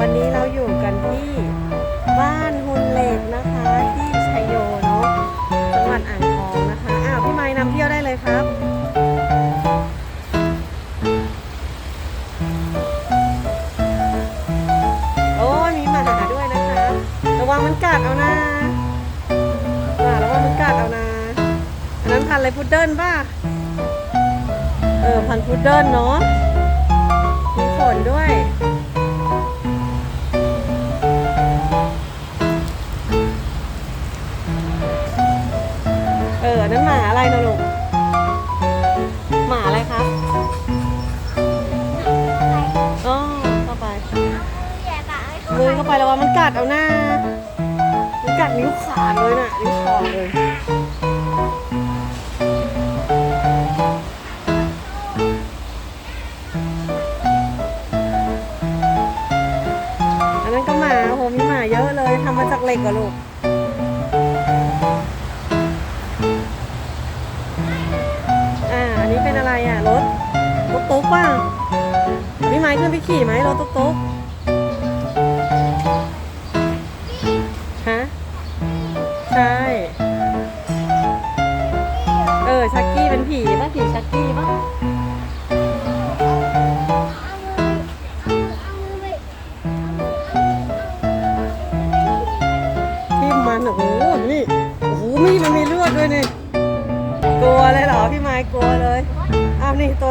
วันนี้เราอยู่กันที่บ้านหุนเหล็กนะคะ ที่ชัยโยเนาะจังหวัดอ่างทองนะคะอ้าวพี่ไม้นำเที่ยวได้เลยครับโอ้ยมีหมาด้วยนะคะ ระวังมันกัดเอานะหมาระวังมันกัดเอานะอันนั้นพันอะไรพุดเดิ้ลป่ะเออพันพุดเดิ้ลเนาะมีขนด้วย ไรนะลูกหมาอะไรครับอ๋อเข้าไปมือเข้าไประวังมันกัดเอาหน้า มันกัดนิ้วขาดเลยน่ะนิ้วขาดเลยอันนั้นก็หมาโหมีหมาเยอะเลยทำมาจากเหล็กเหรอลูก กป่ะพี่ไม้ขึ้นไปขี่ไหมรถตุ๊กตุ๊ก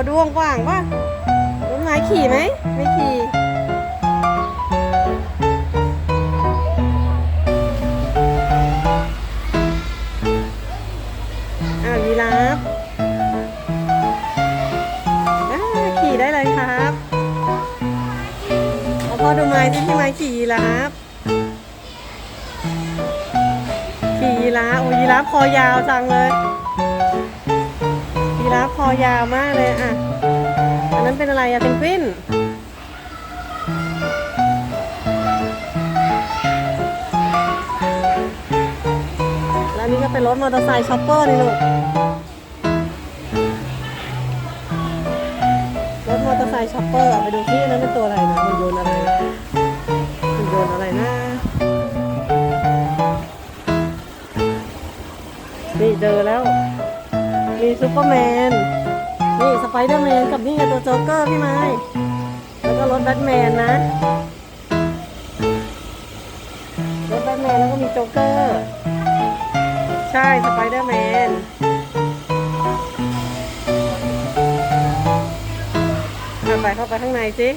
ดวงกว่างป่ะพี่ไม้ขี่ไหม ไม่ขี่อ้าวยีราฟขี่ได้เลยครับเอาพ่อดูไม้ที่พี่ไม้ขี่ยีราฟขี่ยีราฟโอ้ยีราฟคอยาวจังเลย ราฟคอยาวมากเลยอะ อันนั้นเป็นอะไรอะเพนกวินแล้วนนี้ก็เป็นรถมอเตอร์ไซค์ช็อปเปอร์นี่ลูก รถมอเตอร์ไซค์ช็อปเปอร์เอาไปดูที่นั้นเป็นตัวอะไรนะหุ่นยนต์อะไรหุ่นยนต์อะไรนะนี่เจอแล้ว ซูเปอร์แมน นี่สไปเดอร์แมนกับนี่ไงตัวโจ๊กเกอร์พี่ไม้แล้วก็รถแบทแมนนะ รถแบทแมนแล้วก็มีโจ๊กเกอร์ ใช่สไปเดอร์แมนเข้าไปเข้าไปข้างในสิ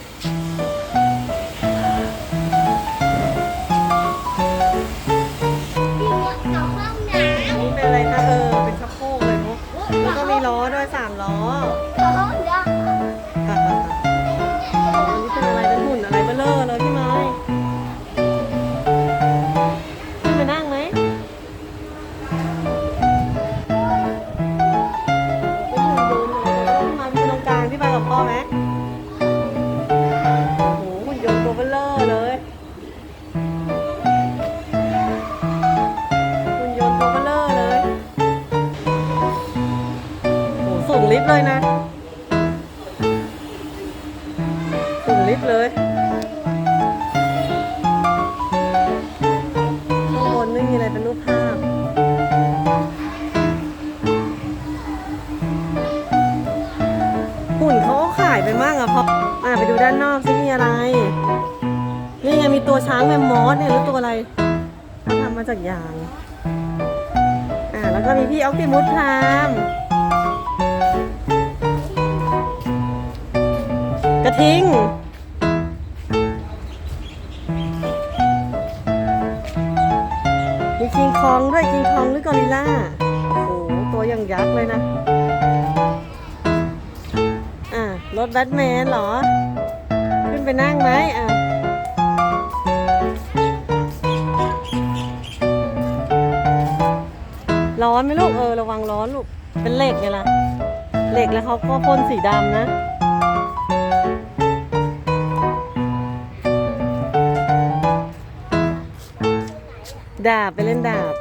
ขายไปมากอพราะอะไปดูด้านนอกซิมีอะไร นี่ไงมีตัวช้างแมมมอสเนี่ยหรือตัวอะไรเขาทำมาจากยาง อะแล้วก็มีพี่ออกติมุสพรามกระทิงมีคิงคองด้วยคิงคองหรือกอริลล่าโอ้โหตัวอย่างยักษ์เลยนะ รถแบทแมนเหรอ ขึ้นไปนั่งไหมอะร้อนไหมลูกเออระวังร้อนลูก เป็นเหล็กไงล่ะ เหล็กแล้วเขาก็พ่นสีดำนะดาบ ไปเล่นดาบ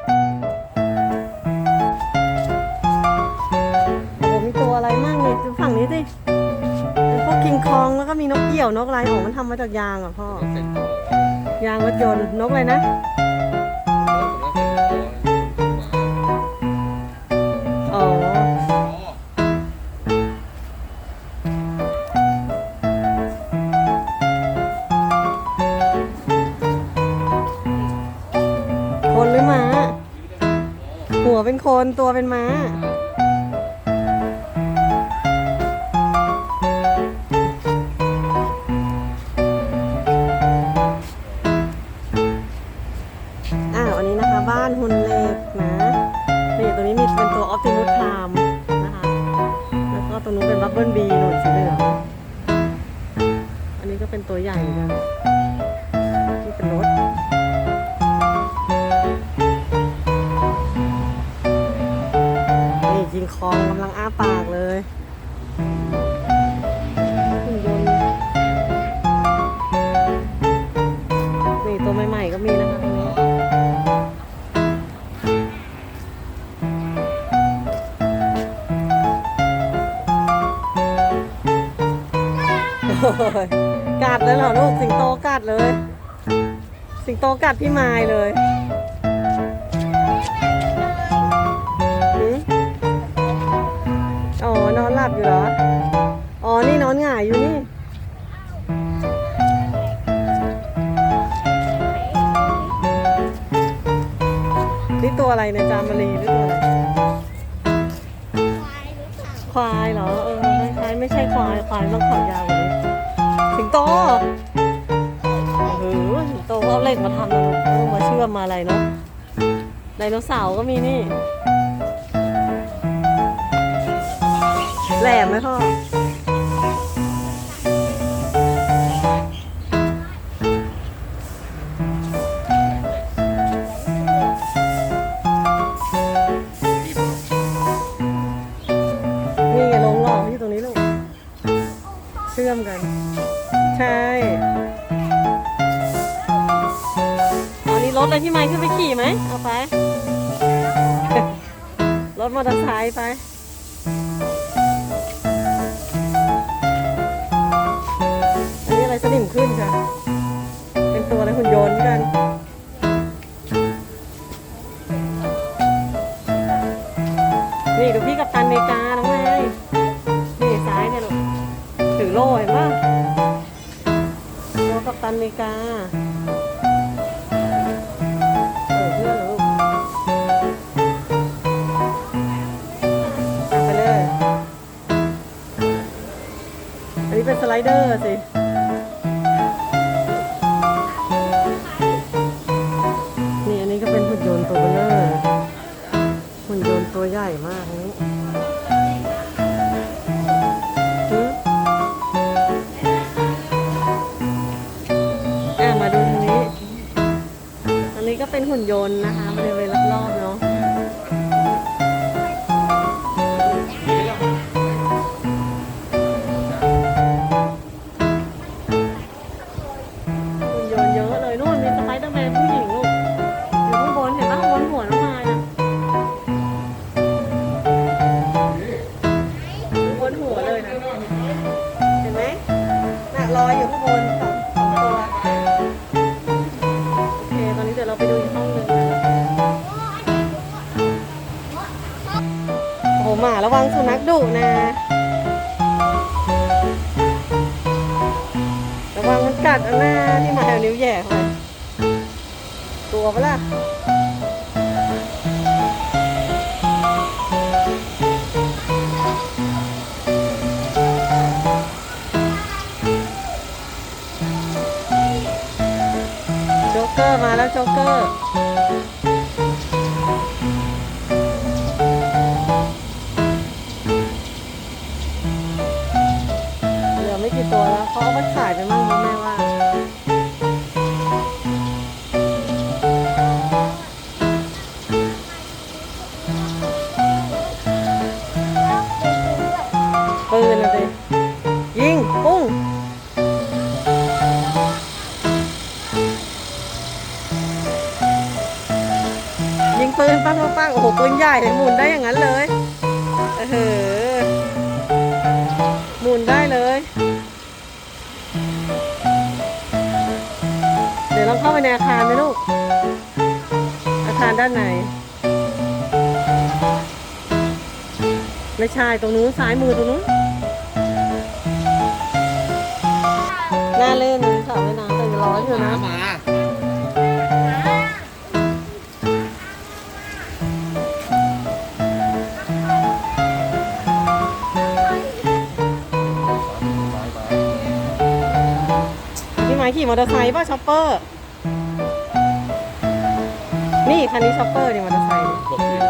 โอ้โหมีตัวอะไรมั่งเนี่ยดูฝั่งนี้สิ กกิงคองแล้วก็มีนกเกี่ยวนกอะไรอ๋อมันทำมาจากยางอะพ่อเซ็นโตยางรถยนต์นกอะไรนะ อ๋อ คนหรือม้า หัวเป็นคนตัวเป็นม้า อ่าวันนี้นะคะบ้านหุ่นเหล็กนะนี่ตัวนี้มีเป็นตัวออ t ติมุ p ไทม์นะคะแล้วก็ตัวนู้นเป็นบับเบิลบีหนุนสีเหลืองอันนี้ก็เป็นตัวใหญ่นกันนี่เป็นรถนี่จิงคองกำลังอ้าปากเลย สิงโตกัดพี่ไม้เลยอ๋อนอนหลับอยู่เหรอ อ๋อ นี่นอนหงายอยู่นี่นี่ตัวอะไรเนี่ยจามารีหรือตัวอะไรควายเหรอ เออคล้ายไม่ใช่ควาย ควายต้องขอยาวกว่านี้สิงโต เออสิงโตเขาเอาเหล็กมาทำนะลูกมาเชื่อมมาอะไรเนาะไดโนเสาร์ก็มีนี่ แหลมไหมพ่อ ถอะไรที่ไม้ขึ้นไปขี่ไหมเอาไป รถมอเตอร์ไซค์ไปอันนี้อะไรสนิมขึ้นค่ะ เป็นตัวอะไรหุ่นยนต์กันนี่ดูพี่กับตันอเมริกาน้องไม้นี่ซ้ายเนี่ยลูกถือโล่เห็นป่ะโล่กับตันอเมริกา นี้เป็นสไลเดอร์สิ นี่อันนี้ก็เป็นหุ่นยนต์ตัวเบลอหุ่นยนต์ตัวใหญ่มากนี้หือะมาดูทางนี้ อันนี้ก็เป็นหุ่นยนต์นะคะบริเวณรอบๆเนาะ มันกัดเอาหน้าที่มาเอานิ้วแย่เขาไปตัวปะล่ะโจ๊กเกอร์มาแล้วโจ๊กเกอร์ กี่ตัวแล้วเขาเอาไปขายไปมั่งมั้งแม่ว่าปืนนะสิยิงปุ้งยิงปืนปังปังปังโอ้โหปืนใหญ่หมุนได้อย่างนั้นเลยเออ ในอาคารไหมลูก อาคารด้านไหน ไม่ใช่ตรงนู้นซ้ายมือตรงนู้นน่าเล่นสระว่ายน้ำแต่ยังร้อนอยู่นะมาพี่ไม้ขี่มอเตอร์ไซค์ป่ะช็อปเปอร์ นี่คันนี้ช็อปเปอร์นี่มอเตอร์ไซค์ บอกเอง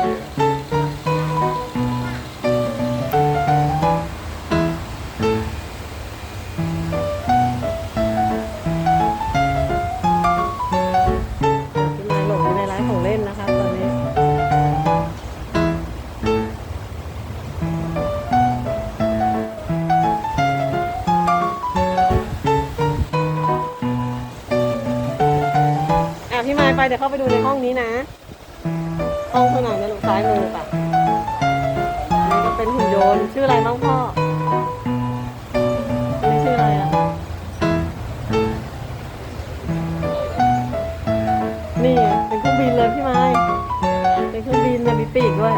เข้าไปดูในห้องนี้นะ ห้องข้างหลังเนี่ยลูกซ้ายมือค่ะมันเป็นหุ่นยนต์ชื่ออะไรบ้างพ่ออันนี่ชื่ออะไรอะ นี่เป็นเครื่องบินเลยพี่ไม้เป็นเครื่องบินนะมีปีกด้วย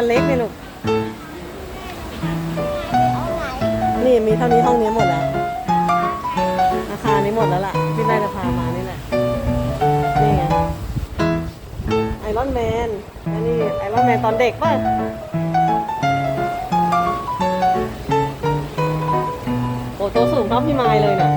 คันเล็กนี่ลูก นี่มีเท่านี้ห้องนี้หมดแล้ว ราคานี้หมดแล้วล่ะ ที่ได้ราคามานี่แหละ นี่ไง ไอรอนแมน อันนี้ไอรอนแมนตอนเด็กป่ะโอ้ตัวสูงเท่าพี่ไม้เลยน่ะ